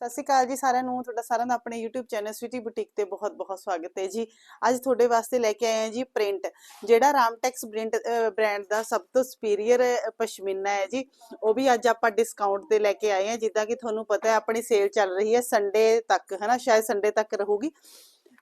ਸਤਿ ਸ਼੍ਰੀ ਅਕਾਲ ਜੀ ਸਾਰਿਆਂ ਨੂੰ, ਤੁਹਾਡਾ ਸਾਰਿਆਂ ਦਾ ਆਪਣੇ YouTube ਚੈਨਲ ਸਵੀਟੀ ਬੁਟੀਕ ਤੇ ਬਹੁਤ-ਬਹੁਤ ਸਵਾਗਤ ਹੈ ਜੀ। ਅੱਜ ਤੁਹਾਡੇ ਵਾਸਤੇ ਲੈ ਕੇ ਆਏ ਹਾਂ ਜੀ ਪ੍ਰਿੰਟ ਜਿਹੜਾ ਰਾਮਟੈਕਸ ਪ੍ਰਿੰਟ ਬ੍ਰਾਂਡ ਦਾ ਸਭ ਤੋਂ ਸੁਪੀਰੀਅਰ ਪਸ਼ਮੀਨਾ ਹੈ ਜੀ, ਉਹ ਵੀ ਅੱਜ ਆਪਾਂ ਡਿਸਕਾਊਂਟ ਤੇ ਲੈ ਕੇ ਆਏ ਹਾਂ, ਜਿੱਦਾਂ ਕਿ ਤੁਹਾਨੂੰ ਪਤਾ ਹੈ ਆਪਣੀ ਸੇਲ ਚੱਲ ਰਹੀ ਹੈ ਸੰਡੇ ਤੱਕ, ਹਨਾ, ਸ਼ਾਇਦ ਸੰਡੇ ਤੱਕ ਰਹੂਗੀ।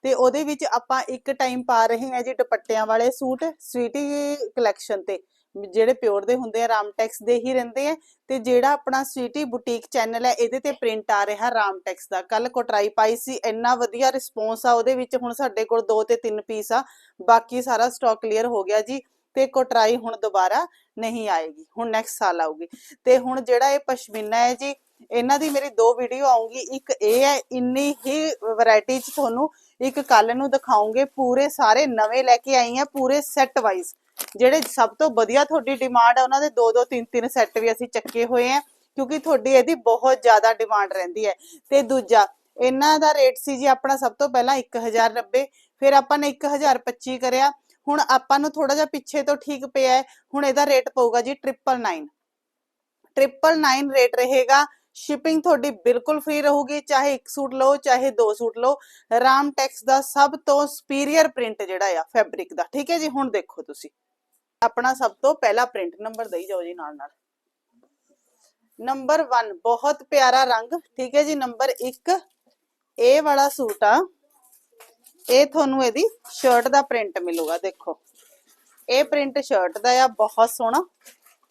ਤੇ ਉਹਦੇ ਵਿੱਚ ਆਪਾਂ ਇੱਕ ਟਾਈਮ ਪਾ ਰਹੇ ਹਾਂ ਜੀ ਦੁਪੱਟਿਆਂ ਵਾਲੇ ਸੂਟ ਸਵੀਟੀ ਕਲੈਕਸ਼ਨ ਤੇ। ਜਿਹੜੇ ਪਿਓਰ ਦੇ ਹੁੰਦੇ ਆ, ਰਾਮਟੈਕਸ ਦੇ ਹੀ ਰਹਿੰਦੇ ਆ, ਤੇ ਜਿਹੜਾ ਆਪਣਾ ਸਵੀਟੀ ਬੁਟੀਕ ਚੈਨਲ ਹੈ, ਇਹਦੇ ਤੇ ਪ੍ਰਿੰਟ ਆ ਰਿਹਾ ਰਾਮਟੈਕਸ ਦਾ। ਕੱਲ ਕੋਟਰਾਈ ਪਾਈ ਸੀ, ਇੰਨਾ ਵਧੀਆ ਰਿਸਪੌਂਸ ਆ, ਉਹਦੇ ਵਿੱਚ ਹੁਣ ਸਾਡੇ ਕੋਲ 2 ਤੇ 3 ਪੀਸ ਆ, ਬਾਕੀ ਸਾਰਾ ਸਟਾਕ ਕਲੀਅਰ ਹੋ ਗਿਆ ਜੀ, ਤੇ ਕੋਟਰਾਈ ਹੁਣ ਦੁਬਾਰਾ ਨਹੀਂ ਆਏਗੀ, ਹੁਣ ਨੈਕਸਟ ਸਾਲ ਆਊਗੀ। ਤੇ ਹੁਣ ਜਿਹੜਾ ਇਹ ਪਸ਼ਮੀਨਾ ਹੈ ਜੀ, ਇਹਨਾਂ ਦੀ ਮੇਰੀ ਦੋ ਵੀਡੀਓ ਆਉਂਗੀ ਇੱਕ ਇਹ ਹੈ, ਇੰਨੀ ਹੀ ਵੈਰਾਈਟੀ ਚ ਤੁਹਾਨੂੰ ਇੱਕ ਕੱਲ ਨੂੰ ਦਿਖਾਉਂਗੇ, ਪੂਰੇ ਸਾਰੇ ਨਵੇਂ ਲੈ ਕੇ ਆਈ ਆ, ਪੂਰੇ ਸੈੱਟ ਵਾਈਜ਼ ਜਿਹੜੇ ਸਭ ਤੋਂ ਵਧੀਆ ਤੁਹਾਡੀ ਡਿਮਾਂਡ ਹੈ ਉਹਨਾਂ ਦੇ ਦੋ ਦੋ ਤਿੰਨ ਤਿੰਨ ਸੈੱਟ ਵੀ ਅਸੀਂ ਚੱਕੇ ਹੋਏ ਆ, ਕਿਉਂਕਿ ਤੁਹਾਡੀ ਇਹਦੀ ਬਹੁਤ ਜ਼ਿਆਦਾ ਡਿਮਾਂਡ ਰਹਿੰਦੀ ਹੈ। ਤੇ ਦੂਜਾ, ਇਹਨਾਂ ਦਾ ਰੇਟ ਸੀ ਜੀ ਆਪਣਾ ਸਭ ਤੋਂ ਪਹਿਲਾਂ 1090 ਫਿਰ ਆਪਾਂ ਨੇ 1025 ਕਰਿਆ, ਹੁਣ ਆਪਾਂ ਨੂੰ ਥੋੜਾ ਜਿਹਾ ਪਿੱਛੇ ਤੋਂ ਠੀਕ ਪਿਆ ਹੈ, ਹੁਣ ਇਹਦਾ ਰੇਟ ਪਊਗਾ ਜੀ 999 999 ਰੇਟ ਰਹੇਗਾ ਸ਼ਿਪਿੰਗ ਤੁਹਾਡੀ ਬਿਲਕੁਲ ਫ੍ਰੀ ਰਹੂਗੀ, ਚਾਹੇ ਇੱਕ ਸੂਟ ਲਓ, ਚਾਹੇ ਦੋ ਸੂਟ ਲਓ ਰਾਮਟੈਕਸ ਦਾ ਸਭ ਤੋਂ ਸੁਪੀਰੀਅਰ ਪ੍ਰਿੰਟ ਜਿਹੜਾ ਆ ਫੈਬਰਿਕ ਦਾ। ਠੀਕ ਹੈ ਜੀ, ਹੁਣ ਦੇਖੋ ਤੁਸੀਂ। ਆਪਣਾ ਸਭ ਤੋਂ ਪਹਿਲਾ ਪ੍ਰਿੰਟ ਨੰਬਰ ਦੇਈ ਜਾਓ ਜੀ ਨਾਲ ਨਾਲ। ਨੰਬਰ 1 ਬਹੁਤ ਪਿਆਰਾ ਰੰਗ, ਠੀਕ ਹੈ ਜੀ? ਨੰਬਰ 1 ਇਹ ਵਾਲਾ ਸੂਟ ਆ। ਇਹ ਤੁਹਾਨੂੰ ਇਹਦੀ ਸ਼ਰਟ ਦਾ ਪ੍ਰਿੰਟ ਮਿਲੂਗਾ, ਦੇਖੋ। ਇਹ ਪ੍ਰਿੰਟ ਸ਼ਰਟ ਦਾ ਆ, ਬਹੁਤ ਸੋਹਣਾ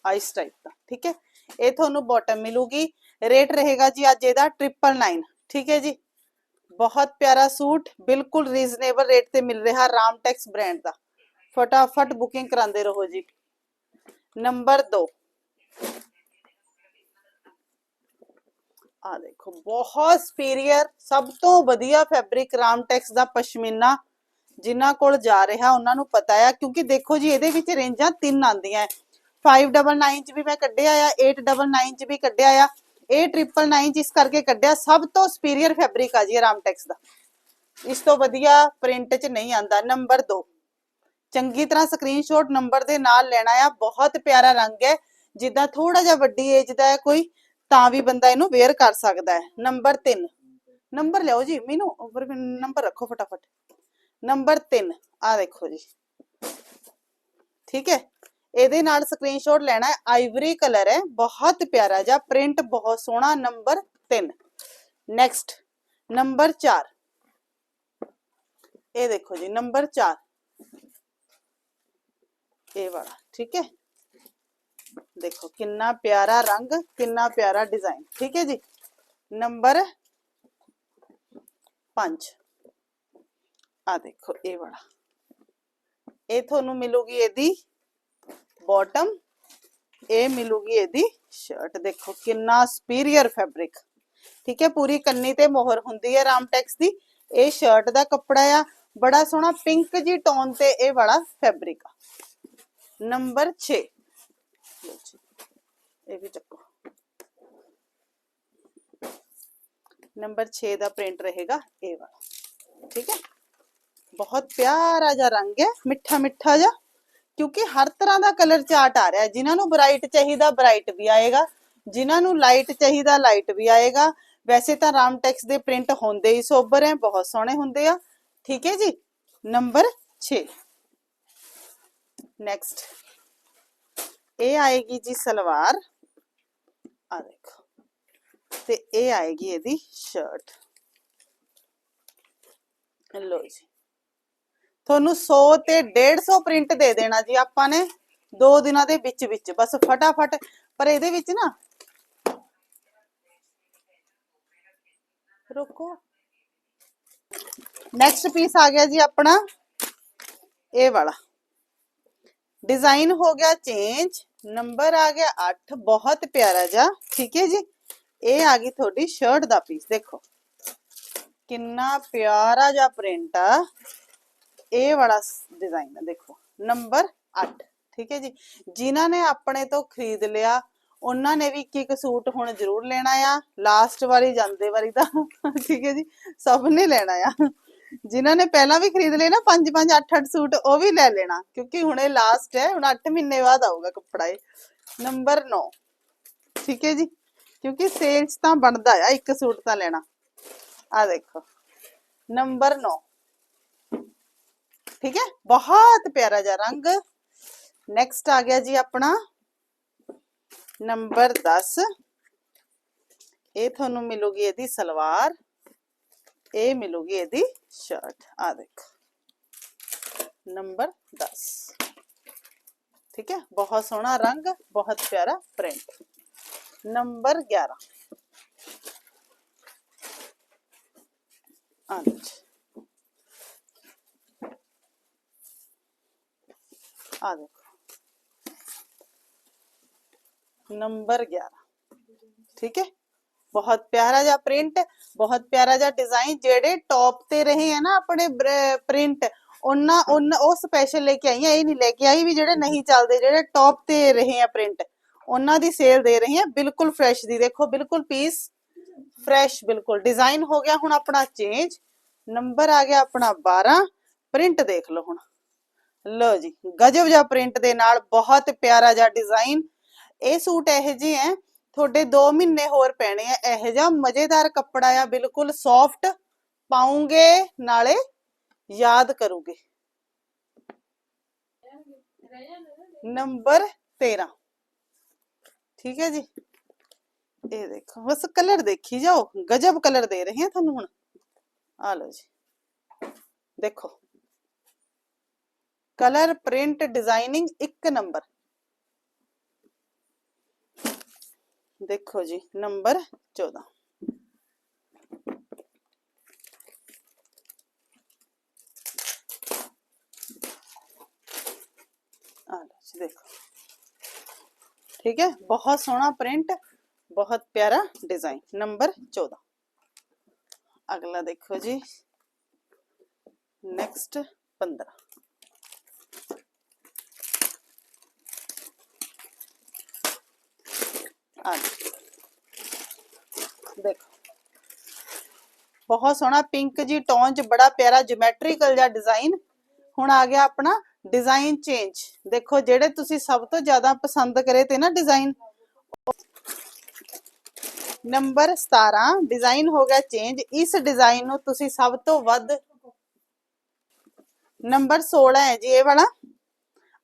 ਆਈਸ ਟਾਈਪ ਦਾ, ਠੀਕ ਹੈ? ਇਹ ਤੁਹਾਨੂੰ ਬਾਟਮ ਮਿਲੂਗੀ। ਰੇਟ ਰਹੇਗਾ ਜੀ ਅੱਜ ਇਹਦਾ 999 ਠੀਕ ਹੈ ਜੀ? ਬਹੁਤ ਪਿਆਰਾ ਸੂਟ, ਬਿਲਕੁਲ ਰੀਜ਼ਨੇਬਲ ਰੇਟ ਤੇ ਮਿਲ ਰਿਹਾ ਰਾਮਟੈਕਸ ਬ੍ਰਾਂਡ ਦਾ। ਫਟਾਫਟ ਬੁਕਿੰਗ ਕਰਾਉਂਦੇ ਰਹੋ ਜੀ। ਨੰਬਰ 2 ਆ ਦੇਖੋ, ਬਹੁਤ ਸੁਪੀਰੀਅਰ ਸਭ ਤੋਂ ਵਧੀਆ ਫੈਬਰਿਕ ਰਾਮਟੈਕਸ ਦਾ ਪਸ਼ਮੀਨਾ, ਜਿਨ੍ਹਾਂ ਕੋਲ ਜਾ ਰਿਹਾ, ਉਹਨਾਂ ਨੂੰ ਪਤਾ ਆ। ਕਿਉਂਕਿ ਦੇਖੋ ਜੀ, ਇਹਦੇ ਵਿੱਚ ਰੇਂਜਾਂ ਤਿੰਨ ਆਉਂਦੀਆਂ 599 ਚ ਵੀ ਮੈਂ ਕੱਢਿਆ ਆ 899 ਚ ਵੀ ਕੱਢਿਆ ਆ। ਇਹ 999 ਚ ਇਸ ਕਰਕੇ ਕੱਢਿਆ, ਸਭ ਤੋਂ ਸੁਪੀਰੀਅਰ ਫੈਬਰਿਕ ਆ ਜੀ ਰਾਮਟੈਕਸ ਦਾ। ਇਸ ਤੋਂ ਵਧੀਆ ਪ੍ਰਿੰਟ ਚ ਨਹੀਂ ਆਂਦਾ ਨੰਬਰ 2 ਚੰਗੀ ਤਰ੍ਹਾਂ ਸਕਰੀਨਸ਼ਾਟ ਨੰਬਰ ਦੇ ਨਾਲ ਲੈਣਾ ਆ, ਬਹੁਤ ਪਿਆਰਾ ਰੰਗ ਹੈ। ਜਿੱਦਾਂ ਥੋੜਾ ਜਿਹਾ ਵੱਡੀ ਏਜ ਦਾ ਹੈ ਕੋਈ, ਤਾਂ ਵੀ ਬੰਦਾ ਇਹਨੂੰ ਵੇਅਰ ਕਰ ਸਕਦਾ ਹੈ। ਨੰਬਰ 3 ਨੰਬਰ ਲਿਓ ਜੀ, ਮੈਨੂੰ, ਉੱਪਰ ਨੰਬਰ ਰੱਖੋ ਫਟਾਫਟ। ਨੰਬਰ 3 ਆ ਦੇਖੋ ਜੀ। ਠੀਕ ਹੈ? ਇਹਦੇ ਨਾਲ ਸਕਰੀਨਸ਼ਾਟ ਲੈਣਾ ਹੈ। ਆਈਵਰੀ ਕਲਰ ਹੈ। ਬਹੁਤ ਪਿਆਰਾ ਜਿਹਾ। ਪ੍ਰਿੰਟ ਬਹੁਤ ਸੋਹਣਾ। ਨੰਬਰ 3 ਨੈਕਸਟ ਨੰਬਰ 4 ਇਹ ਦੇਖੋ ਜੀ। ਨੰਬਰ 4 ਇਹ ਵਾਲਾ, ਠੀਕ ਹੈ? ਦੇਖੋ, ਕਿੰਨਾ ਪਿਆਰਾ ਰੰਗ, ਕਿੰਨਾ ਪਿਆਰਾ ਡਿਜ਼ਾਈਨ ਠੀਕ ਹੈ ਜੀ? ਨੰਬਰ 5 ਆ ਦੇਖੋ, ਇਹ ਵਾਲਾ। ਇਹ ਤੁਹਾਨੂੰ ਮਿਲੂਗੀ ਇਹਦੀ ਬਾਟਮ ਇਹ ਮਿਲੂਗੀ ਇਹਦੀ ਸ਼ਰਟ ਦੇਖੋ, ਕਿੰਨਾ ਸੁਪੀਰੀਅਰ ਫੈਬਰਿਕ ਠੀਕ ਹੈ? ਪੂਰੀ ਕੰਨੀ ਤੇ ਮੋਹਰ ਹੁੰਦੀ ਹੈ ਰਾਮਟੈਕਸ ਦੀ। ਇਹ ਸ਼ਰਟ ਦਾ ਕੱਪੜਾ ਆ, ਬੜਾ ਸੋਹਣਾ ਪਿੰਕ ਜੀ ਟੋਨ ਤੇ ਇਹ ਵਾਲਾ ਫੈਬਰਿਕ ਆ। ਨੰਬਰ 6 ਇਹ ਵੀ ਚੱਕੋ। ਨੰਬਰ 6 ਦਾ ਪ੍ਰਿੰਟ ਰਹੇਗਾ ਇਹ ਵਾਲਾ। ਠੀਕ ਹੈ? ਬਹੁਤ ਪਿਆਰਾ ਜਿਹਾ ਰੰਗ ਹੈ, ਮਿੱਠਾ ਮਿੱਠਾ ਜਿਹਾ, ਕਿਉਂਕਿ ਹਰ ਤਰ੍ਹਾਂ ਦਾ ਕਲਰ ਚਾਰਟ ਆ ਰਿਹਾ ਹੈ। ਜਿਨ੍ਹਾਂ ਨੂੰ ਬ੍ਰਾਈਟ ਚਾਹੀਦਾ ਬ੍ਰਾਈਟ ਵੀ ਆਏਗਾ। ਜਿਨ੍ਹਾਂ ਨੂੰ ਲਾਈਟ ਚਾਹੀਦਾ ਲਾਈਟ ਵੀ ਆਏਗਾ। ਵੈਸੇ ਤਾਂ ਰਾਮਟੈਕਸ ਦੇ ਪ੍ਰਿੰਟ ਹੁੰਦੇ ਹੀ ਸੋਬਰ ਹੈ, ਬਹੁਤ ਸੋਹਣੇ ਹੁੰਦੇ ਆ। ਠੀਕ ਹੈ ਜੀ? ਨੰਬਰ 6 ਨੈਕਸਟ ਇਹ ਆਏਗੀ ਜੀ ਸਲਵਾਰ। ਆ ਦੇਖੋ। ਤੇ ਇਹ ਆਏਗੀ ਇਹਦੀ ਸ਼ਰਟ ਲੋ ਜੀ। ਤੁਹਾਨੂੰ 100 ਤੇ 150 ਪ੍ਰਿੰਟ ਦੇ ਦੇਣਾ ਜੀ ਆਪਾਂ ਨੇ। ਦੋ ਦਿਨਾਂ ਦੇ ਵਿੱਚ ਵਿੱਚ। ਬਸ ਫਟਾਫਟ। ਪਰ ਇਹਦੇ ਵਿੱਚ ਨਾ ਰੁਕੋ। ਨੈਕਸਟ ਪੀਸ ਆ ਗਿਆ ਜੀ ਆਪਣਾ। ਇਹ ਵਾਲਾ। ਡਿਜ਼ਾਈਨ ਹੋ ਗਿਆ ਚੇਂਜ ਨੰਬਰ ਆ ਗਿਆ 8 ਬਹੁਤ ਪਿਆਰਾ ਜਿਹਾ, ਠੀਕ ਹੈ ਜੀ? ਇਹ ਆ ਗਈ ਤੁਹਾਡੀ ਸ਼ਰਟ ਦਾ ਪੀਸ ਦੇਖੋ। ਕਿੰਨਾ ਪਿਆਰਾ ਜਿਹਾ ਪ੍ਰਿੰਟ ਆ। ਇਹ ਵਾਲਾ ਡਿਜ਼ਾਈਨ ਆ, ਦੇਖੋ। ਨੰਬਰ 8 ਠੀਕ ਹੈ ਜੀ? ਜਿਨ੍ਹਾਂ ਨੇ ਆਪਣੇ ਤੋਂ ਖਰੀਦ ਲਿਆ, ਉਹਨਾਂ ਨੇ ਵੀ ਇੱਕ ਇੱਕ ਸੂਟ ਹੁਣ ਜ਼ਰੂਰ ਲੈਣਾ ਆ। ਲਾਸਟ ਵਾਰੀ, ਜਾਂਦੇ ਵਾਰੀ ਤਾਂ, ਠੀਕ ਹੈ ਜੀ? ਸਭ ਨੇ ਲੈਣਾ ਆ। ਜਿਨ੍ਹਾਂ ਨੇ ਪਹਿਲਾਂ ਵੀ ਖਰੀਦ ਲਏ ਨਾ 5 5 8 8 ਸੂਟ, ਉਹ ਵੀ ਲੈ ਲੈਣਾ। ਕਿਉਂਕਿ ਹੁਣ ਇਹ ਲਾਸਟ ਹੈ, ਹੁਣ 8 ਮਹੀਨੇ ਬਾਅਦ ਆਊਗਾ ਕੱਪੜਾ ਇਹ। ਨੰਬਰ 9 ਠੀਕ ਹੈ ਜੀ? ਕਿਉਂਕਿ ਸੇਲ ਤਾਂ ਬਣਦਾ ਆ, ਇੱਕ ਸੂਟ ਤਾਂ ਲੈਣਾ। ਆ ਦੇਖੋ। ਨੰਬਰ 9 ਠੀਕ ਹੈ? ਬਹੁਤ ਪਿਆਰਾ ਜਿਹਾ ਰੰਗ। ਨੈਕਸਟ ਆ ਗਿਆ ਜੀ ਆਪਣਾ। ਨੰਬਰ 10 ਇਹ ਤੁਹਾਨੂੰ ਮਿਲੂਗੀ ਇਹਦੀ ਸਲਵਾਰ। ਇਹ ਮਿਲੂਗੀ ਇਹਦੀ ਸ਼ਰਟ ਆ ਦੇਖੋ ਨੰਬਰ 10 ਠੀਕ ਹੈ ਬਹੁਤ ਸੋਹਣਾ ਰੰਗ ਬਹੁਤ ਪਿਆਰਾ ਪ੍ਰਿੰਟ ਨੰਬਰ 11 ਆ ਲਓ ਜੀ। ਆ ਦੇਖੋ ਨੰਬਰ 11 ਠੀਕ ਹੈ ਬਹੁਤ ਪਿਆਰਾ ਜਿਹਾ ਪ੍ਰਿੰਟ ਬਹੁਤ ਪਿਆਰਾ ਜਿਹਾ ਡਿਜ਼ਾਈਨ ਜਿਹੜੇ ਟੌਪ ਤੇ ਰਹੇ ਆ ਨਾ ਆਪਣੇ ਪ੍ਰਿੰਟ ਉਹਨਾਂ ਉਹ ਸਪੈਸ਼ਲ ਲੈ ਕੇ ਆਈ ਆ ਇਹ ਨਹੀਂ ਲੈ ਕੇ ਆਈ ਵੀ ਜਿਹੜੇ ਨਹੀਂ ਚੱਲਦੇ ਜਿਹੜੇ ਟੌਪ ਤੇ ਰਹੇ ਆ ਪ੍ਰਿੰਟ ਉਹਨਾਂ ਦੀ ਸੇਲ ਦੇ ਰਹੇ ਆ ਬਿਲਕੁਲ ਫਰੈਸ਼ ਦੀ। ਦੇਖੋ ਬਿਲਕੁਲ ਪੀਸ ਫਰੈਸ਼ ਬਿਲਕੁਲ। ਡਿਜ਼ਾਈਨ ਹੋ ਗਿਆ ਹੁਣ ਆਪਣਾ ਚੇਂਜ ਨੰਬਰ ਆ ਗਿਆ ਆਪਣਾ 12 ਪ੍ਰਿੰਟ ਦੇਖ ਲਓ ਹੁਣ। ਲਓ ਜੀ ਗਜਬ ਜਿਹਾ ਪ੍ਰਿੰਟ ਦੇ ਨਾਲ ਬਹੁਤ ਪਿਆਰਾ ਜਿਹਾ ਡਿਜ਼ਾਈਨ ਇਹ ਸੂਟ ਇਹੋ ਜਿਹੇ ਹੈ ਤੁਹਾਡੇ 2 ਮਹੀਨੇ ਹੋਰ ਪੈਣੇ ਆ, ਇਹੋ ਜਿਹਾ ਮਜ਼ੇਦਾਰ ਕੱਪੜਾ ਆ, ਬਿਲਕੁਲ ਸੌਫਟ ਪਾਉਂਗੇ, ਨਾਲੇ ਯਾਦ ਕਰੋਗੇ। ਨੰਬਰ 13 ਠੀਕ ਹੈ ਜੀ? ਇਹ ਦੇਖੋ, ਬਸ ਕਲਰ ਦੇਖੀ ਜਾਓ, ਗਜਬ ਕਲਰ ਦੇ ਰਹੇ ਹਾਂ ਤੁਹਾਨੂੰ ਹੁਣ। ਆ ਲਓ ਜੀ। ਦੇਖੋ। ਕਲਰ, ਪ੍ਰਿੰਟ ਡਿਜ਼ਾਈਨਿੰਗ ਇੱਕ ਨੰਬਰ। ਦੇਖੋ ਜੀ, ਨੰਬਰ 14 ਆ ਦੇਖੋ। ਠੀਕ ਹੈ, ਬਹੁਤ ਸੋਹਣਾ ਪ੍ਰਿੰਟ, ਬਹੁਤ ਪਿਆਰਾ ਡਿਜ਼ਾਈਨ, ਨੰਬਰ 14 ਅਗਲਾ ਦੇਖੋ ਜੀ, ਨੈਕਸਟ 15 ਆ ਦੇਖੋ। ਬਹੁਤ ਸੋਹਣਾ ਪਿੰਕ ਜੀ ਟੋਨ ਚ ਬੜਾ ਪਿਆਰਾ ਜਿਓਮੈਟ੍ਰੀਕਲ ਜਿਹਾ ਡਿਜ਼ਾਈਨ ਹੁਣ ਆ ਗਿਆ ਆਪਣਾ ਡਿਜ਼ਾਈਨ ਚੇਂਜ ਦੇਖੋ, ਜਿਹੜੇ ਤੁਸੀਂ ਸਭ ਤੋਂ ਜ਼ਿਆਦਾ ਪਸੰਦ ਕਰੇ ਤੇ ਨਾ ਡਿਜ਼ਾਈਨ ਨੰਬਰ 17 ਡਿਜ਼ਾਈਨ ਹੋ ਗਿਆ ਚੇਂਜ ਇਸ ਡਿਜ਼ਾਈਨ ਨੂੰ ਤੁਸੀਂ ਸਭ ਤੋਂ ਵੱਧ ਨੰਬਰ 16 ਹੈ ਜੀ, ਇਹ ਵਾਲਾ।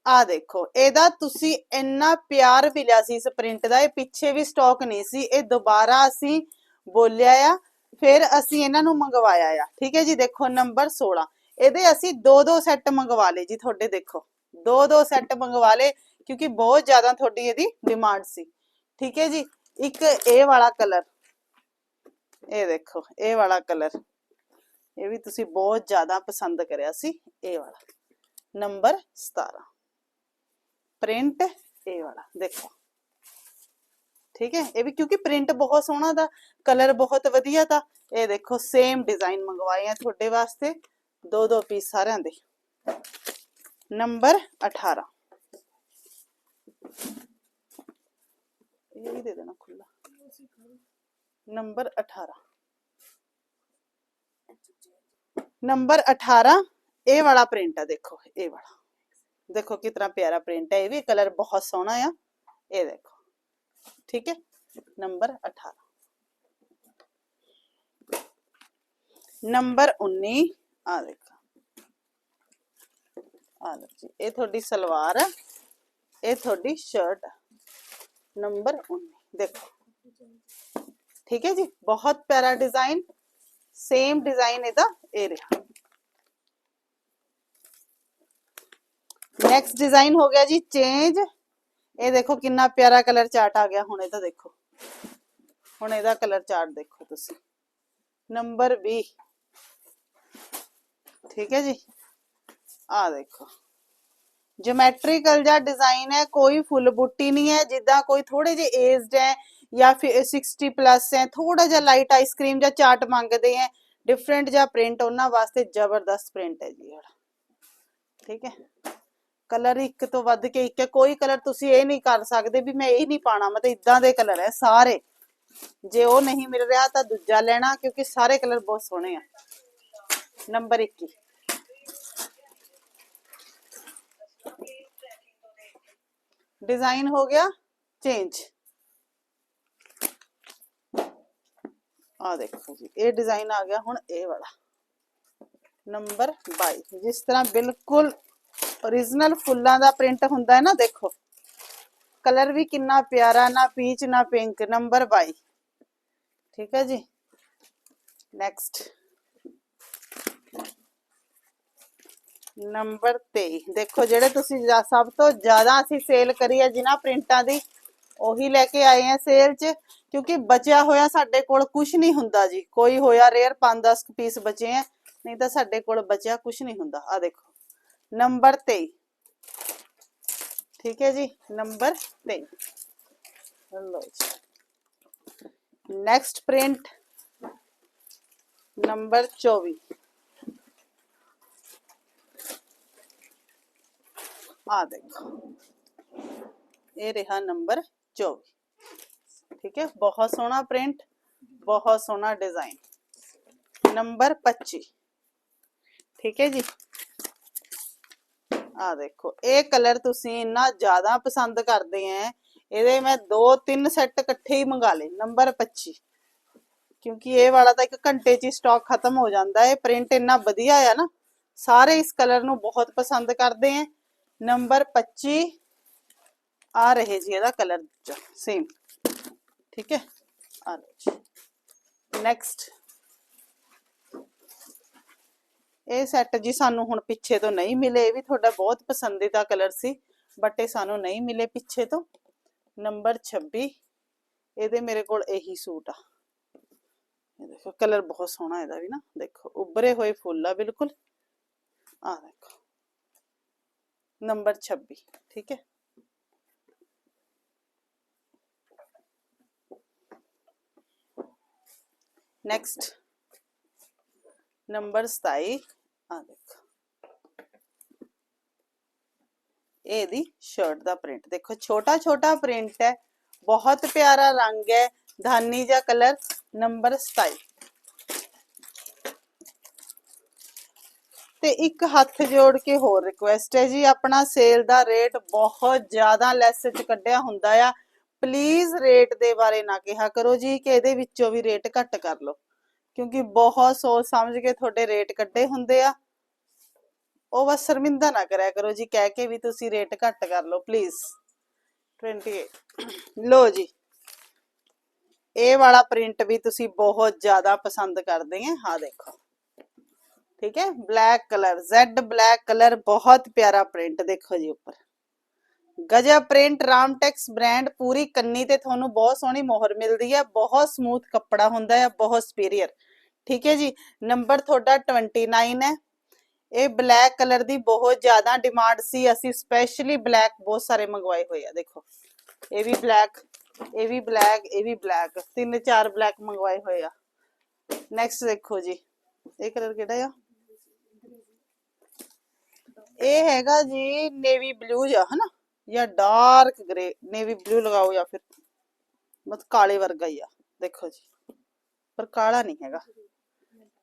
ਆ ਦੇਖੋ, ਇਹਦਾ ਤੁਸੀਂ ਇੰਨਾ ਪਿਆਰ ਮਿਲਿਆ ਸੀ ਇਸ ਪ੍ਰਿੰਟ ਦਾ, ਇਹ ਪਿੱਛੇ ਵੀ ਸਟਾਕ ਨਹੀਂ ਸੀ, ਇਹ ਦੁਬਾਰਾ ਅਸੀਂ ਬੋਲਿਆ ਆ, ਫਿਰ ਅਸੀਂ ਇਹਨਾਂ ਨੂੰ ਮੰਗਵਾਇਆ ਆ। ਠੀਕ ਹੈ ਜੀ, ਦੇਖੋ ਨੰਬਰ 16 ਇਹਦੇ ਅਸੀਂ ਦੋ ਦੋ ਸੈੱਟ ਮੰਗਵਾ ਲਏ ਜੀ ਤੁਹਾਡੇ, ਦੇਖੋ ਦੋ ਦੋ ਸੈੱਟ ਮੰਗਵਾ ਲਏ, ਕਿਉਂਕਿ ਬਹੁਤ ਜ਼ਿਆਦਾ ਤੁਹਾਡੀ ਇਹਦੀ ਡਿਮਾਂਡ ਸੀ। ਠੀਕ ਹੈ ਜੀ, ਇੱਕ ਇਹ ਵਾਲਾ ਕਲਰ ਇਹ ਦੇਖੋ, ਇਹ ਵਾਲਾ ਕਲਰ ਇਹ ਵੀ ਤੁਸੀਂ ਬਹੁਤ ਜ਼ਿਆਦਾ ਪਸੰਦ ਕਰਿਆ ਸੀ, ਇਹ ਵਾਲਾ ਨੰਬਰ 17 ਪ੍ਰਿੰਟ ਇਹ ਵਾਲਾ ਦੇਖੋ ਠੀਕ ਹੈ ਇਹ ਵੀ ਕਿਉਂਕਿ ਪ੍ਰਿੰਟ ਬਹੁਤ ਸੋਹਣਾ ਦਾ ਕਲਰ ਬਹੁਤ ਵਧੀਆ ਦਾ ਇਹ ਦੇਖੋ ਸੇਮ ਡਿਜ਼ਾਈਨ ਮੰਗਵਾਏ ਆ ਤੁਹਾਡੇ ਵਾਸਤੇ ਦੋ ਦੋ ਪੀਸ ਸਾਰਿਆਂ ਦੇ ਨੰਬਰ 18 ਇਹ ਵੀ ਦੇ ਦੇਣਾ ਖੁੱਲਾ ਨੰਬਰ 18 ਨੰਬਰ 18 ਇਹ ਵਾਲਾ ਪ੍ਰਿੰਟ ਆ ਦੇਖੋ ਇਹ ਵਾਲਾ ਦੇਖੋ ਕਿਤਨਾ ਪਿਆਰਾ ਪ੍ਰਿੰਟ ਹੈ ਇਹ ਵੀ ਕਲਰ ਬਹੁਤ ਸੋਹਣਾ ਆ ਇਹ ਦੇਖੋ ਠੀਕ ਹੈ ਨੰਬਰ 18 ਨੰਬਰ 19 ਆ ਦੇਖੋ ਆ ਲਓ ਜੀ ਇਹ ਤੁਹਾਡੀ ਸਲਵਾਰ ਹੈ ਇਹ ਤੁਹਾਡੀ ਸ਼ਰਟ ਹੈ ਨੰਬਰ 19 ਦੇਖੋ ਠੀਕ ਹੈ ਜੀ ਬਹੁਤ ਪਿਆਰਾ ਡਿਜ਼ਾਈਨ ਸੇਮ ਡਿਜ਼ਾਈਨ ਇਹਦਾ ਇਹ ਰਿਹਾ ਨੈਕਸਟ ਡਿਜ਼ਾਈਨ ਹੋ ਗਿਆ ਜੀ ਚੇਂਜ ਇਹ ਦੇਖੋ ਕਿੰਨਾ ਪਿਆਰਾ ਕਲਰ ਚਾਰਟ ਆ ਗਿਆ। ਹੁਣ ਇਹਦਾ ਦੇਖੋ। ਹੁਣ ਇਹਦਾ ਕਲਰ ਚਾਰਟ ਦੇਖੋ ਤੁਸੀਂ। ਨੰਬਰ 20 ਠੀਕ ਹੈ ਜੀ? ਆ ਦੇਖੋ। ਜਿਓਮੈਟ੍ਰੀਕਲ ਜਿਹਾ ਡਿਜ਼ਾਈਨ ਹੈ। ਕੋਈ ਫੁੱਲ ਬੁੱਟੀ ਨਹੀਂ ਹੈ। ਜਿੱਦਾਂ ਕੋਈ ਥੋੜੇ ਜਿਹੇ ਏਜਡ ਹੈ ਜਾਂ ਫਿਰ 60 ਪਲੱਸ ਹੈ। ਥੋੜਾ ਜਿਹਾ ਲਾਈਟ ਆਈਸਕ੍ਰੀਮ ਜਾਂ ਚਾਟ ਮੰਗਦੇ ਹੈ। ਡਿਫਰੈਂਟ ਜਿਹਾ ਪ੍ਰਿੰਟ ਉਹਨਾਂ ਵਾਸਤੇ ਜ਼ਬਰਦਸਤ ਪ੍ਰਿੰਟ ਹੈ ਜੀ ਇਹ ਠੀਕ ਹੈ? ਕਲਰ ਇੱਕ ਤੋਂ ਵੱਧ ਕੇ ਇੱਕ ਹੈ, ਕੋਈ ਕਲਰ ਤੁਸੀਂ ਇਹ ਨਹੀਂ ਕਰ ਸਕਦੇ ਵੀ ਮੈਂ ਇਹ ਨਹੀਂ ਪਾਣਾ ਮਤਲਬ ਇਦਾਂ ਦੇ ਕਲਰ ਹੈ, ਸਾਰੇ। ਜੇ ਉਹ ਨਹੀਂ ਮਿਲ ਰਿਹਾ ਤਾਂ ਦੂਜਾ ਲੈਣਾ, ਕਿਉਂਕਿ ਸਾਰੇ ਕਲਰ ਬਹੁਤ ਸੋਹਣੇ ਆ। ਨੰਬਰ 21 ਡਿਜ਼ਾਈਨ ਹੋ ਗਿਆ, ਚੇਂਜ। ਆ ਦੇਖੋ ਜੀ, ਇਹ ਡਿਜ਼ਾਈਨ ਆ ਗਿਆ ਹੁਣ ਇਹ ਵਾਲਾ। ਨੰਬਰ 22 ਜਿਸ ਤਰ੍ਹਾਂ ਬਿਲਕੁਲ origignal ਫੁੱਲਾਂ ਦਾ ਪ੍ਰਿੰਟ ਹੁੰਦਾ ਹੈ ਨਾ, ਦੇਖੋ। ਕਲਰ ਵੀ ਕਿੰਨਾ ਪਿਆਰਾ, ਨਾ ਪੀਚ ਨਾ ਪਿੰਕ ਨੰਬਰ 22 ਠੀਕ ਹੈ ਜੀ? ਨੈਕਸਟ ਨੰਬਰ 23 ਦੇਖੋ, ਜਿਹੜੇ ਤੁਸੀਂ ਜਾ- ਸਭ ਤੋਂ ਜ਼ਿਆਦਾ ਅਸੀਂ ਸੇਲ ਕਰੀ ਹੈ ਜਿਨ੍ਹਾਂ ਪ੍ਰਿੰਟਾਂ ਦੀ, ਉਹੀ ਲੈ ਕੇ ਆਏ ਆ ਸੇਲ 'ਚ, ਕਿਉਂਕਿ ਬਚਿਆ ਹੋਇਆ ਸਾਡੇ ਕੋਲ ਕੁਝ ਨਹੀਂ ਹੁੰਦਾ ਜੀ। ਕੋਈ ਹੋਇਆ ਰੇਅਰ 5-10 ਪੀਸ ਬਚੇ ਆ ਨਹੀਂ ਤਾਂ ਸਾਡੇ ਕੋਲ ਬਚਿਆ ਕੁਝ ਨਹੀਂ ਹੁੰਦਾ। ਆ ਦੇਖੋ। ਨੰਬਰ 23 ਠੀਕ ਹੈ ਜੀ ਨੰਬਰ 23 ਲਓ ਜੀ ਨੈਕਸਟ ਪ੍ਰਿੰਟ ਨੰਬਰ 24 ਆ ਦੇਖੋ ਇਹ ਰਿਹਾ ਨੰਬਰ 24 ਠੀਕ ਹੈ ਬਹੁਤ ਸੋਹਣਾ ਪ੍ਰਿੰਟ ਬਹੁਤ ਸੋਹਣਾ ਡਿਜ਼ਾਈਨ ਨੰਬਰ 25 ਠੀਕ ਹੈ ਜੀ ਆ ਦੇਖੋ, ਇਹ ਕਲਰ ਤੁਸੀਂ ਇੰਨਾ ਜ਼ਿਆਦਾ ਪਸੰਦ ਕਰਦੇ ਆ ਇਹਦੇ ਮੈਂ ਦੋ ਤਿੰਨ ਸੈੱਟ ਇਕੱਠੇ ਹੀ ਮੰਗਾ ਲਏ ਨੰਬਰ 25 ਕਿਉਂਕਿ ਇਹ ਵਾਲਾ ਤਾਂ ਇੱਕ ਘੰਟੇ 'ਚ ਹੀ ਸਟਾਕ ਖਤਮ ਹੋ ਜਾਂਦਾ ਹੈ ਪ੍ਰਿੰਟ ਇੰਨਾ ਵਧੀਆ ਆ ਨਾ, ਸਾਰੇ ਇਸ ਕਲਰ ਨੂੰ ਬਹੁਤ ਪਸੰਦ ਕਰਦੇ ਆ ਨੰਬਰ 25 ਆ ਰਹੇ ਜੀ ਇਹਦਾ ਕਲਰ ਸੇਮ ਠੀਕ ਹੈ ਆ ਲਓ ਜੀ। ਨੈਕਸਟ ਇਹ ਸੈੱਟ ਜੀ ਸਾਨੂੰ ਹੁਣ ਪਿੱਛੇ ਤੋਂ ਨਹੀਂ ਮਿਲੇ, ਇਹ ਵੀ ਤੁਹਾਡਾ ਬਹੁਤ ਪਸੰਦੀਦਾ ਕਲਰ ਸੀ ਬਟ ਇਹ ਸਾਨੂੰ ਨਹੀਂ ਮਿਲੇ ਪਿੱਛੇ ਤੋਂ। ਨੰਬਰ 26 ਇਹਦੇ ਮੇਰੇ ਕੋਲ ਇਹੀ ਸੂਟ ਆ। ਇਹ ਦੇਖੋ ਕਲਰ ਬਹੁਤ ਸੋਹਣਾ ਇਹਦਾ ਵੀ ਨਾ। ਦੇਖੋ, ਉੱਭਰੇ ਹੋਏ ਫੁੱਲ ਆ ਬਿਲਕੁਲ। ਆ ਦੇਖੋ। ਨੰਬਰ 26 ਠੀਕ ਹੈ? ਨੈਕਸਟ ਨੰਬਰ 27 ਆ ਦੇਖੋ। ਇਹ ਇਹਦੀ ਸ਼ਰਟ ਦਾ ਪ੍ਰਿੰਟ ਦੇਖੋ ਛੋਟਾ ਛੋਟਾ ਪ੍ਰਿੰਟ ਹੈ, ਬਹੁਤ ਪਿਆਰਾ ਰੰਗ ਹੈ, ਧਾਨੀ ਜਿਹਾ ਕਲਰ ਨੰਬਰ 27 ਤੇ ਇੱਕ ਹੱਥ ਜੋੜ ਕੇ ਹੋਰ ਰਿਕੁਐਸਟ ਹੈ ਜੀ, ਆਪਣਾ ਸੇਲ ਦਾ ਰੇਟ ਬਹੁਤ ਜ਼ਿਆਦਾ ਲੈਸ ਚ ਕੱਢਿਆ ਹੁੰਦਾ ਆ। ਪਲੀਜ਼ ਰੇਟ ਦੇ ਬਾਰੇ ਨਾ ਕਿਹਾ ਕਰੋ ਜੀ, ਕਿ ਇਹਦੇ ਵਿੱਚੋਂ ਵੀ ਰੇਟ ਘੱਟ ਕਰ ਲਓ। ਕਿਉਂਕਿ ਬਹੁਤ ਸੋਚ ਸਮਝ ਕੇ ਤੁਹਾਡੇ ਰੇਟ ਕੱਢੇ ਹੁੰਦੇ ਆ। ਉਹ ਬਸ ਸ਼ਰਮਿੰਦਾ ਨਾ ਕਰਿਆ ਕਰੋ ਜੀ, ਕਹਿ ਕੇ ਵੀ ਤੁਸੀਂ ਰੇਟ ਘੱਟ ਕਰ ਲਓ ਪਲੀਜ਼ 28 ਲੋ ਜੀ। ਇਹ ਵਾਲਾ ਪ੍ਰਿੰਟ ਵੀ ਤੁਸੀਂ ਬਹੁਤ ਜ਼ਿਆਦਾ ਪਸੰਦ ਕਰਦੇ ਆ। ਹਾਂ ਦੇਖੋ। ਠੀਕ ਹੈ? Black colour Z black colour ਬਹੁਤ ਪਿਆਰਾ ਪ੍ਰਿੰਟ ਦੇਖੋ ਜੀ ਉੱਪਰ। ਗਜਾ ਪ੍ਰਿੰਟ, ਰਾਮਟੈਕਸ ਬ੍ਰਾਂਡ, ਪੂਰੀ ਕੰਨੀ ਤੇ ਤੁਹਾਨੂੰ ਬਹੁਤ ਸੋਹਣੀ ਮੋਹਰ ਮਿਲਦੀ ਹੈ, ਬਹੁਤ ਸਮੂਥ ਕੱਪੜਾ ਹੁੰਦਾ ਹੈ, ਬਹੁਤ ਸੁਪੀਰੀਅਰ ਠੀਕ ਹੈ ਜੀ ਨੰਬਰ ਤੁਹਾਡਾ 29 ਹੈ। ਇਹ ਬਲੈਕ ਕਲਰ ਦੀ ਬਹੁਤ ਜ਼ਿਆਦਾ ਡਿਮਾਂਡ ਸੀ, ਅਸੀਂ ਸਪੈਸ਼ਲੀ ਬਲੈਕ ਬਹੁਤ ਸਾਰੇ ਮੰਗਵਾਏ ਹੋਏ ਆ, ਦੇਖੋ। ਇਹ ਵੀ ਬਲੈਕ ਇਹ ਵੀ ਬਲੈਕ ਇਹ ਵੀ ਬਲੈਕ ਤਿੰਨ ਚਾਰ ਬਲੈਕ ਮੰਗਵਾਏ ਹੋਏ ਆ। ਨੈਕਸਟ ਦੇਖੋ ਜੀ, ਇਹ ਕਲਰ ਕਿਹੜਾ ਆ? ਇਹ ਹੈਗਾ ਜੀ ਨੇਵੀ ਬਲੂ ਜਿਹਾ, ਹਨਾ? ਜਾਂ ਡਾਰਕ ਗ੍ਰੇ ਨੇਵੀ ਬਲੂ ਲਗਾਓ ਜਾਂ ਫਿਰ ਮਤ ਕਾਲੇ ਵਰਗਾ ਹੀ ਆ ਦੇਖੋ ਜੀ ਪਰ ਕਾਲਾ ਨਹੀਂ ਹੈਗਾ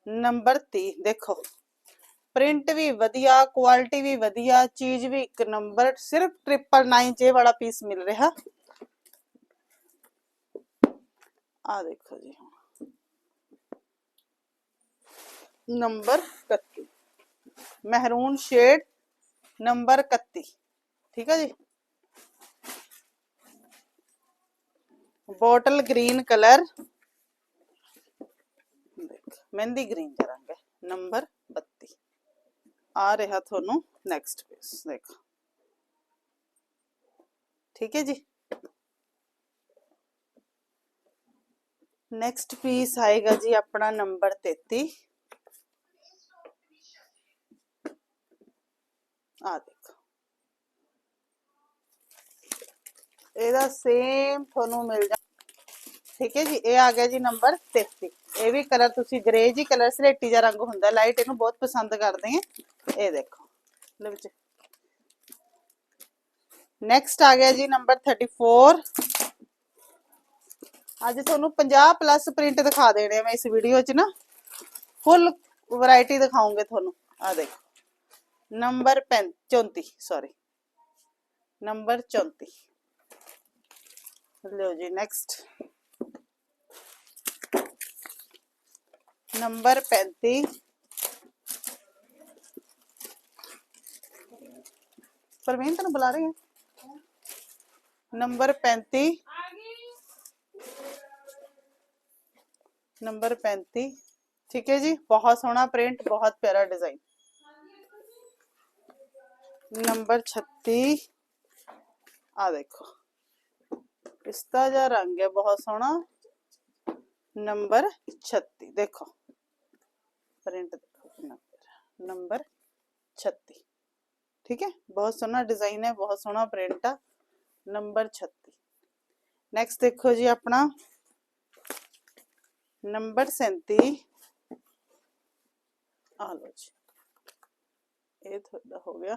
ਨੰਬਰ 30 ਦੇਖੋ ਪ੍ਰਿੰਟ ਵੀ ਵਧੀਆ ਕੁਆਲਿਟੀ ਵੀ ਵਧੀਆ ਚੀਜ਼ ਵੀ ਇੱਕ ਨੰਬਰ ਸਿਰਫ 999 ਚ ਇਹ ਵਾਲਾ ਪੀਸ ਮਿਲ ਰਿਹਾ ਆ ਦੇਖੋ ਜੀ ਨੰਬਰ 31 ਮਹਿਰੂਨ ਸ਼ੇਡ ਨੰਬਰ 31 ਠੀਕ ਹੈ ਜੀ ਬੋਟਲ ਗ੍ਰੀਨ ਕਲਰ। ਦੇਖ, ਮਹਿੰਦੀ ਗ੍ਰੀਨ ਦਾ ਰੰਗ ਹੈ। ਨੰਬਰ 32 ਆ ਰਿਹਾ ਤੁਹਾਨੂੰ ਨੈਕਸਟ ਪੀਸ ਦੇਖੋ। ਠੀਕ ਹੈ ਜੀ? ਨੈਕਸਟ ਪੀਸ ਆਏਗਾ ਜੀ ਆਪਣਾ ਨੰਬਰ 33 ਆ ਦੇਖੋ। ਇਹਦਾ ਸੇਮ ਤੁਹਾਨੂੰ ਮਿਲ ਜਾ ਠੀਕ ਹੈ ਜੀ, ਇਹ ਆ ਗਿਆ ਜੀ ਨੰਬਰ 33 ਇਹ ਵੀ ਕਲਰ ਤੁਸੀਂ ਗ੍ਰੇ ਜੀ ਕਲਰ ਸਲੇਟੀ ਜਿਹਾ ਰੰਗ ਹੁੰਦਾ ਲਾਈਟ ਇਹਨੂੰ ਬਹੁਤ ਪਸੰਦ ਕਰਦੇ ਆ ਇਹ ਦੇਖੋ ਲੈ ਵਿੱਚ। ਨੈਕਸਟ ਆ ਗਿਆ ਜੀ ਨੰਬਰ 34 ਅੱਜ ਤੁਹਾਨੂੰ 50 ਪਲੱਸ ਪ੍ਰਿੰਟ ਦਿਖਾ ਦੇਣੇ ਆ ਮੈਂ ਇਸ ਵੀਡੀਓ 'ਚ ਨਾ। ਫੁੱਲ ਵੈਰਾਈਟੀ ਦਿਖਾਉਂਗੇ ਤੁਹਾਨੂੰ। ਆ ਦੇਖੋ। ਨੰਬਰ 34 ਸੌਰੀ ਨੰਬਰ 34 ਲਿਓ ਜੀ ਨੈਕਸਟ ਨੰਬਰ 35 ਪ੍ਰਵੀਨ, ਤੈਨੂੰ ਬੁਲਾ ਰਹੇ ਆ ਨੰਬਰ 35 ਨੰਬਰ 35 ਠੀਕ ਹੈ ਜੀ, ਬਹੁਤ ਸੋਹਣਾ ਪ੍ਰਿੰਟ, ਬਹੁਤ ਪਿਆਰਾ ਡਿਜ਼ਾਈਨ। ਨੰਬਰ 36 ਆ ਦੇਖੋ। ਪਿਸਤਾ ਜਿਹਾ ਰੰਗ ਹੈ, ਬਹੁਤ ਸੋਹਣਾ। ਨੰਬਰ 36 ਦੇਖੋ। ਪ੍ਰਿੰਟ ਦੇਖੋ ਕਿੰਨਾ ਪਿਆਰਾ ਨੰਬਰ 36 ਠੀਕ ਹੈ ਬਹੁਤ ਸੋਹਣਾ ਡਿਜ਼ਾਈਨ ਹੈ ਬਹੁਤ ਸੋਹਣਾ ਪ੍ਰਿੰਟ ਆ ਨੰਬਰ 36 ਨੈਕਸਟ ਦੇਖੋ ਜੀ ਆਪਣਾ ਨੰਬਰ 37 ਆ ਲਓ ਜੀ ਇਹ ਤੁਹਾਡਾ ਹੋ ਗਿਆ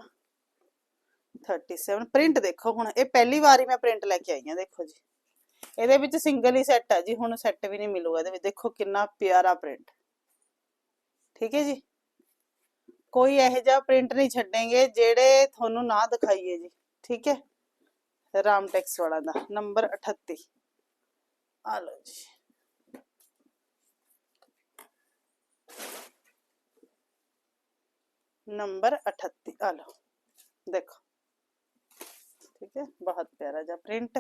37 ਪ੍ਰਿੰਟ ਦੇਖੋ ਹੁਣ ਇਹ ਪਹਿਲੀ ਵਾਰ ਹੀ ਮੈਂ ਪ੍ਰਿੰਟ ਲੈ ਕੇ ਆਈ ਆ ਦੇਖੋ ਜੀ ਇਹਦੇ ਵਿੱਚ ਸਿੰਗਲ ਹੀ ਸੈੱਟ ਆ ਜੀ। ਹੁਣ ਸੈੱਟ ਵੀ ਨਹੀਂ ਮਿਲੂਗਾ। ਇਹਦੇ ਵਿੱਚ ਦੇਖੋ ਕਿੰਨਾ ਪਿਆਰਾ ਪ੍ਰਿੰਟ ਠੀਕ ਹੈ ਜੀ? ਕੋਈ ਇਹੋ ਜਿਹਾ ਪ੍ਰਿੰਟ ਨਹੀਂ ਛੱਡਾਂਗੇ ਜਿਹੜੇ ਤੁਹਾਨੂੰ ਨਾ ਦਿਖਾਈਏ ਜੀ, ਠੀਕ ਹੈ? ਰਾਮ ਟੈਕਸ ਵਾਲਾ ਦਾ ਨੰਬਰ 38 ਆ ਲਓ ਜੀ। ਨੰਬਰ 38 ਆ ਲਓ। ਦੇਖੋ। ठीक है बहुत प्यारा जा प्रिंट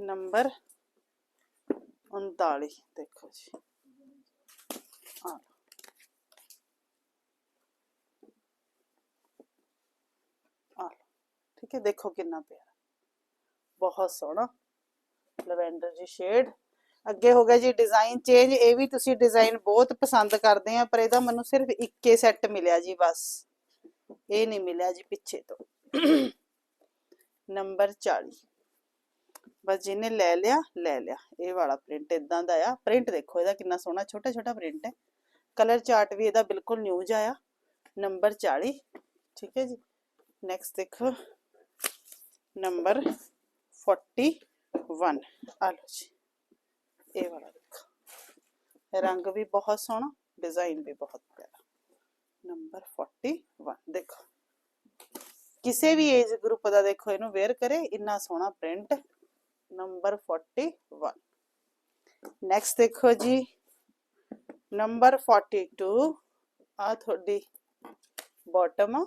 नंबर 39 ਦੇਖੋ ਜੀ। ਆ ਆ ਠੀਕ ਹੈ, ਦੇਖੋ ਕਿੰਨਾ ਪਿਆਰਾ। ਬਹੁਤ ਸੋਹਣਾ। ਲਵੈਂਡਰ ਜੀ ਸ਼ੇਡ। ਅੱਗੇ ਹੋ ਗਿਆ ਜੀ, ਡਿਜ਼ਾਈਨ ਚੇਂਜ। ਇਹ ਵੀ ਤੁਸੀਂ ਡਿਜ਼ਾਈਨ ਬਹੁਤ ਪਸੰਦ ਕਰਦੇ ਆ, ਪਰ ਇਹਦਾ ਮੈਨੂੰ ਸਿਰਫ ਇੱਕੇ ਸੈੱਟ ਮਿਲਿਆ ਜੀ, ਬਸ। ਇਹ ਨਹੀਂ ਮਿਲਿਆ ਜੀ, ਪਿੱਛੇ ਤੋਂ। ਨੰਬਰ 40 ਬਸ ਜਿਹਨੇ ਲੈ ਲਿਆ ਲੈ ਲਿਆ। ਇਹ ਵਾਲਾ ਪ੍ਰਿੰਟ ਇਦਾਂ ਦਾ ਆ। ਪ੍ਰਿੰਟ ਦੇਖੋ, ਇਹਦਾ ਕਿੰਨਾ ਸੋਹਣਾ ਛੋਟਾ ਛੋਟਾ ਪ੍ਰਿੰਟ ਹੈ। ਕਲਰ ਚਾਰਟ ਵੀ ਇਹਦਾ ਬਿਲਕੁਲ ਨਿਊ ਜਿਹਾ ਨੰਬਰ 40 ਠੀਕ ਹੈ ਜੀ। ਨੈਕਸਟ ਦੇਖੋ। ਨੰਬਰ 41 ਆ ਲਓ ਜੀ। ਇਹ ਵਾਲਾ ਦੇਖੋ। ਰੰਗ ਵੀ ਬਹੁਤ ਸੋਹਣਾ ਡਿਜ਼ਾਈਨ ਵੀ ਬਹੁਤ ਪਿਆਰਾ। ਨੰਬਰ 41 ਦੇਖੋ। ਕਿਸੇ ਵੀ ਏਜ ਗਰੁੱਪ ਦਾ ਦੇਖੋ, ਇਹਨੂੰ ਵੇਅਰ ਕਰੇ, ਇੰਨਾ ਸੋਹਣਾ ਪ੍ਰਿੰਟ ਨੰਬਰ 41 ਨੈਕਸਟ ਦੇਖੋ ਜੀ। ਨੰਬਰ 42 ਆ ਤੁਹਾਡੀ ਬਾਟਮ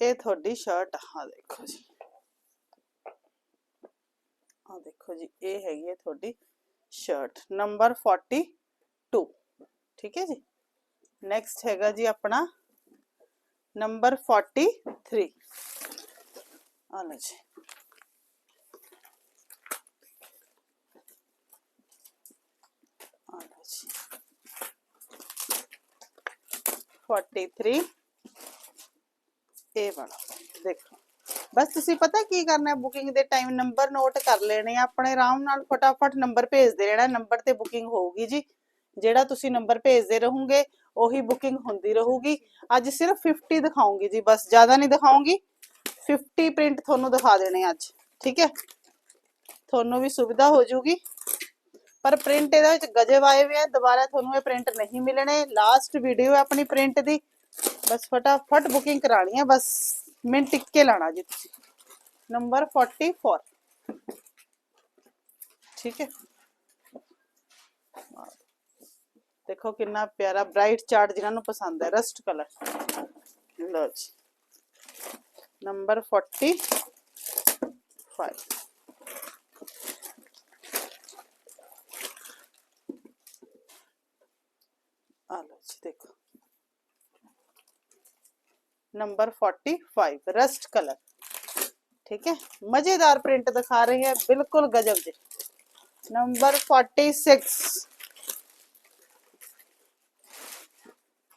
ਇਹ ਤੁਹਾਡੀ ਸ਼ਰਟ ਆ ਦੇਖੋ ਜੀ। ਆ ਦੇਖੋ ਜੀ, ਇਹ ਹੈਗੀ ਹੈ ਤੁਹਾਡੀ ਸ਼ਰਟ ਨੰਬਰ 42 ਠੀਕ ਹੈ ਜੀ? ਨੈਕਸਟ ਹੈਗਾ ਜੀ ਆਪਣਾ ਨੰਬਰ 43 ਆ ਲਓ ਜੀ ਆ ਲਓ ਜੀ 43 ਇਹ ਵਾਲਾ, ਦੇਖੋ। ਬਸ ਤੁਸੀਂ ਪਤਾ ਕੀ ਕਰਨਾ ਹੈ ਬੁਕਿੰਗ ਦੇ ਟਾਈਮ ਨੰਬਰ ਨੋਟ ਕਰ ਲੈਣੇ ਆ। ਆਪਣੇ ਆਰਾਮ ਨਾਲ ਫਟਾਫਟ ਨੰਬਰ ਭੇਜਦੇ ਰਹਿਣਾ ਨੰਬਰ ਤੇ ਬੁਕਿੰਗ ਹੋਊਗੀ ਜੀ। ਜਿਹੜਾ ਤੁਸੀਂ ਨੰਬਰ ਭੇਜਦੇ ਰਹੋਗੇ, ਉਹੀ ਬੁਕਿੰਗ ਹੁੰਦੀ ਰਹੂਗੀ। ਅੱਜ ਸਿਰਫ 50 ਦਿਖਾਉਂਗੀ ਜੀ, ਬਸ ਜ਼ਿਆਦਾ ਨਹੀਂ ਦਿਖਾਉਂਗੀ। 50 ਪ੍ਰਿੰਟ ਤੁਹਾਨੂੰ ਦਿਖਾ ਦੇਣੇ ਅੱਜ, ਠੀਕ ਹੈ? ਤੁਹਾਨੂੰ ਵੀ ਸੁਵਿਧਾ ਹੋ ਜਾਊਗੀ। ਪਰ ਪ੍ਰਿੰਟ ਇਹਦੇ ਵਿੱਚ ਗਜਬ ਆਏ ਹੋਏ ਆ, ਦੁਬਾਰਾ ਤੁਹਾਨੂੰ ਇਹ ਪ੍ਰਿੰਟ ਨਹੀਂ ਮਿਲਣੇ। ਲਾਸਟ ਵੀਡੀਓ ਹੈ ਆਪਣੀ ਪ੍ਰਿੰਟ ਦੀ। ਬਸ ਫਟਾਫਟ ਬੁਕਿੰਗ ਕਰਾਣੀ ਹੈ ਬਸ ਮਿੰਟ ਟਿਕ ਕੇ ਲਾਣਾ ਜੀ ਤੁਸੀਂ। ਨੰਬਰ 44 ਠੀਕ ਹੈ? ਦੇਖੋ ਕਿੰਨਾ ਪਿਆਰਾ ਬ੍ਰਾਈਟ ਚਾਰਟ ਜਿਹਨਾਂ ਨੂੰ ਪਸੰਦ ਹੈ। ਰਸਟ ਕਲਰ ਲਓ ਜੀ। ਨੰਬਰ 45 ਆ ਲਓ 45 ਰਸਟ ਕਲਰ ਠੀਕ ਹੈ ਮਜ਼ੇਦਾਰ ਪ੍ਰਿੰਟ ਦਿਖਾ ਰਹੇ ਹੈ ਬਿਲਕੁਲ ਗਜਬ ਦੇ ਨੰਬਰ 46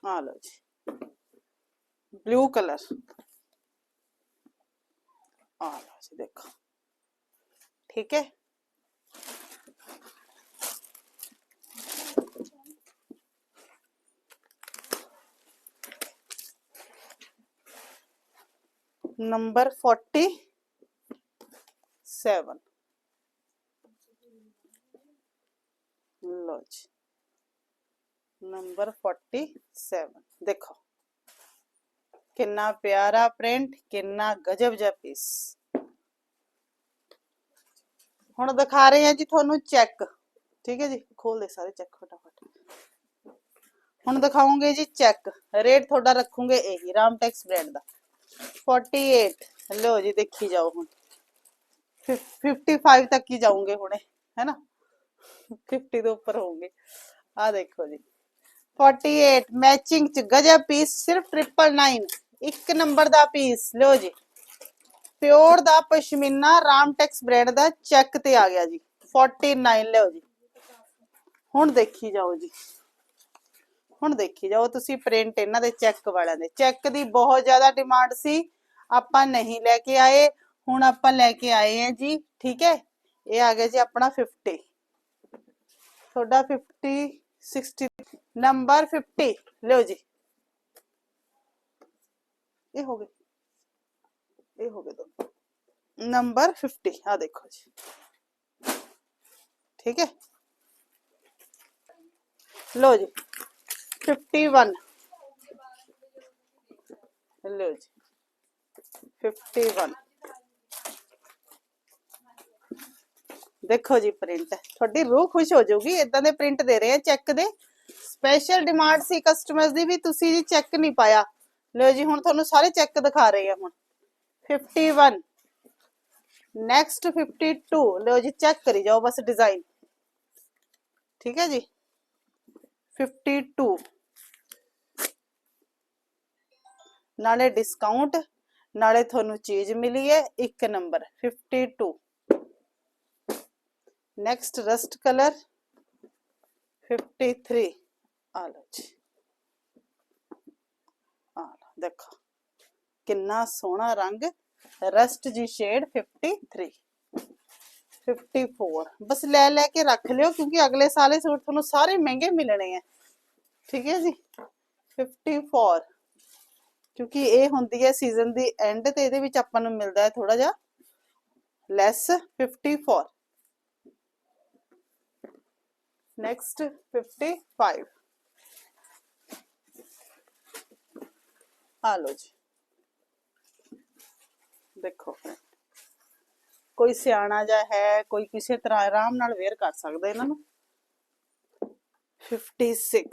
ਆ ਲਓ ਜੀ ਬਲੂ ਕਲਰ ਆ ਲਓ ਜੀ ਦੇਖੋ ਠੀਕ ਹੈ ਨੰਬਰ 47 ਲੋ ਜੀ। ਨੰਬਰ 47 ਦੇਖੋ। ਕਿੰਨਾ ਪਿਆਰਾ ਪ੍ਰਿੰਟ, ਕਿੰਨਾ ਗਜਬ ਜਿਹਾ ਪੀਸ ਹੁਣ ਦਿਖਾ ਰਹੇ ਆ ਜੀ ਤੁਹਾਨੂੰ ਚੈੱਕ। ਠੀਕ ਹੈ ਜੀ? ਖੋਲ ਦੇ ਸਾਰੇ ਚੈੱਕ ਫਟਾਫਟ। ਹੁਣ ਦਿਖਾਉਂਗੇ ਜੀ ਚੈੱਕ। ਰੇਟ ਤੁਹਾਡਾ ਰੱਖੂਗੇ ਇਹੀ, ਰਾਮਟੈਕਸ ਬ੍ਰਾਂਡ ਦਾ। 48 ਲਓ ਜੀ ਦੇਖੀ ਜਾਓ ਹੁਣ। 55 ਤੱਕ ਹੀ ਜਾਉਂਗੇ ਹੁਣੇ ਹੈ 50 ਤੋਂ ਉੱਪਰ ਹੋਊਗੇ। ਆ ਦੇਖੋ ਜੀ। 48 ਮੈਚਿੰਗ ਚ ਗਜਬ ਪੀਸ ਸਿਰਫ 999 ਇੱਕ ਨੰਬਰ ਦਾ ਪੀਸ ਲਓ ਜੀ। ਪਿਓਰ ਦਾ ਪਸ਼ਮੀਨਾ ਰਾਮਟੈਕਸ ਬ੍ਰਾਂਡ ਦਾ ਚੈੱਕ ਤੇ ਆ ਗਿਆ ਜੀ। 49 ਲਿਓ ਜੀ। ਹੁਣ ਦੇਖੀ ਜਾਓ ਜੀ। ਹੁਣ ਦੇਖੀ ਜਾਓ, ਤੁਸੀਂ ਪ੍ਰਿੰਟ ਇਹਨਾਂ ਦੇ ਚੈੱਕ ਵਾਲਿਆਂ ਦੇ। ਚੈੱਕ ਦੀ ਬਹੁਤ ਜ਼ਿਆਦਾ ਡਿਮਾਂਡ ਸੀ, ਆਪਾਂ ਨਹੀਂ ਲੈ ਕੇ ਆਏ, ਹੁਣ ਆਪਾਂ ਲੈ ਕੇ ਆਏ ਹਾਂ ਜੀ, ਠੀਕ ਹੈ? ਇਹ ਆ ਗਿਆ ਜੀ ਆਪਣਾ 50 ਤੁਹਾਡਾ 50 60 ਨੰਬਰ 50 ਲਿਓ ਜੀ। ਇਹ ਹੋ ਗਏ। ਇਹ ਹੋ ਗਏ ਦੋ। ਨੰਬਰ 50 ਆ ਦੇਖੋ ਜੀ। ਠੀਕ ਹੈ? ਲੋ ਜੀ। 51 ਲੋ ਜੀ 51 ਦੇਖੋ ਜੀ ਪ੍ਰਿੰਟ ਤੁਹਾਡੀ ਰੂਹ ਖੁਸ਼ ਹੋ ਜਾਊਗੀ ਇਦਾਂ ਦੇ ਪ੍ਰਿੰਟ ਦੇ ਰਹੇ ਆ ਚੈੱਕ ਦੇ। ਸਪੈਸ਼ਲ ਡਿਮਾਂਡ ਸੀ ਕਸਟਮਰਸ ਦੀ ਵੀ, ਤੁਸੀਂ ਜੀ ਚੈੱਕ ਨਹੀਂ ਪਾਇਆ। ਲਓ ਜੀ, ਹੁਣ ਤੁਹਾਨੂੰ ਸਾਰੇ ਚੈੱਕ ਦਿਖਾ ਰਹੇ ਆ ਹੁਣ। 51 ਨੈਕਸਟ 52 ਲਓ ਜੀ ਚੈੱਕ ਕਰੀ ਜਾਓ ਬਸ ਡਿਜ਼ਾਈਨ ਠੀਕ ਹੈ ਜੀ? 52 ਨਾਲੇ ਡਿਸਕਾਊਂਟ ਨਾਲੇ ਤੁਹਾਨੂੰ ਚੀਜ਼ ਮਿਲੀ ਹੈ ਇੱਕ ਨੰਬਰ 52 ਨੈਕਸਟ ਰਸਟ ਕਲਰ 53 ਆ ਲਓ ਜੀ। ਆ ਲਓ, ਦੇਖੋ। ਕਿੰਨਾ ਸੋਹਣਾ ਰੰਗ ਰਸਟ ਜੀ ਸ਼ੇਡ 53 54 ਬਸ ਲੈ ਲੈ ਕੇ ਰੱਖ ਲਿਓ ਕਿਉਂਕਿ ਅਗਲੇ ਸਾਲੇ ਸੂਟ ਤੁਹਾਨੂੰ ਸਾਰੇ ਮਹਿੰਗੇ ਮਿਲਣੇ ਆ ਠੀਕ ਹੈ ਜੀ। 54 ਕਿਉਂਕਿ ਇਹ ਹੁੰਦੀ ਹੈ ਸੀਜ਼ਨ ਦੀ ਐਂਡ ਤੇ ਇਹਦੇ ਵਿੱਚ ਆਪਾਂ ਨੂੰ ਮਿਲਦਾ ਹੈ ਥੋੜਾ ਜਿਹਾ ਲੈਸ 54 ਨੈਕਸਟ 55 ਆ ਲਓ ਜੀ। ਦੇਖੋ ਕੋਈ ਸਿਆਣਾ ਜਾਂ ਹੈ, ਕੋਈ ਕਿਸੇ ਤਰ੍ਹਾਂ ਆਰਾਮ ਨਾਲ ਵੇਅਰ ਕਰ ਸਕਦਾ ਇਹਨਾਂ ਨੂੰ। 56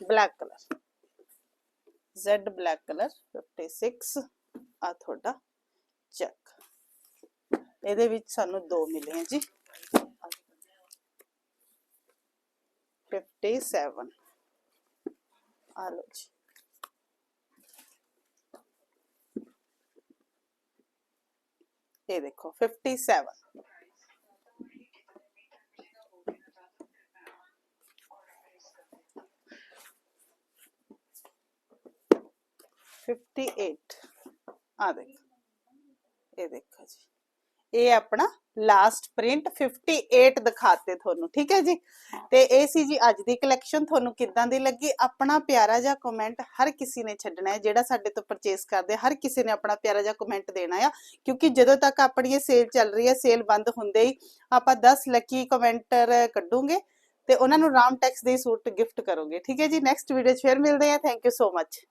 black colour Z black colour 56 ਆ ਤੁਹਾਡਾ ਚੈੱਕ ਇਹਦੇ ਵਿੱਚ ਸਾਨੂੰ ਦੋ ਮਿਲੇ ਜੀ। 57 ਆ ਲਓ ਜੀ। ਇਹ ਦੇਖੋ 57 58 ਆ ਦੇਖੋ ਇਹ ਦੇਖੋ ਜੀ। ਇਹ ਆਪਣਾ ਲਾਸਟ ਪ੍ਰਿੰਟ 58 ਦਿਖਾਤੇ ਤੁਹਾਨੂੰ ਠੀਕ ਹੈ ਜੀ? ਤੇ ਇਹ ਸੀ ਜੀ ਅੱਜ ਦੀ ਕਲੈਕਸ਼ਨ ਤੁਹਾਨੂੰ ਕਿੱਦਾਂ ਦੀ ਲੱਗੀ? ਆਪਣਾ ਪਿਆਰਾ ਜਿਹਾ ਕਮੈਂਟ ਹਰ ਕਿਸੇ ਨੇ ਛੱਡਣਾ ਹੈ ਜਿਹੜਾ ਸਾਡੇ ਤੋਂ ਪਰਚੇਸ ਕਰਦੇ ਹਰ ਕਿਸੇ ਨੇ ਆਪਣਾ ਪਿਆਰਾ ਜਿਹਾ ਕਮੈਂਟ ਦੇਣਾ ਆ। ਕਿਉਂਕਿ ਜਦੋਂ ਤੱਕ ਆਪਣੀ ਇਹ ਸੇਲ ਚੱਲ ਰਹੀ ਹੈ ਸੇਲ ਬੰਦ ਹੁੰਦੇ ਹੀ ਆਪਾਂ 10 ਲੱਕੀ ਕਮੈਂਟਰ ਕੱਢੂਗੇ ਤੇ ਉਹਨਾਂ ਨੂੰ ਰਾਮ ਟੈਕਸ ਦੇ ਸੂਟ ਗਿਫਟ ਕਰੋਗੇ ਠੀਕ ਹੈ ਜੀ? ਨੈਕਸਟ ਵੀਡੀਓ 'ਚ ਫਿਰ ਮਿਲਦੇ ਆ ਥੈਂਕ ਯੂ ਸੋ ਮਚ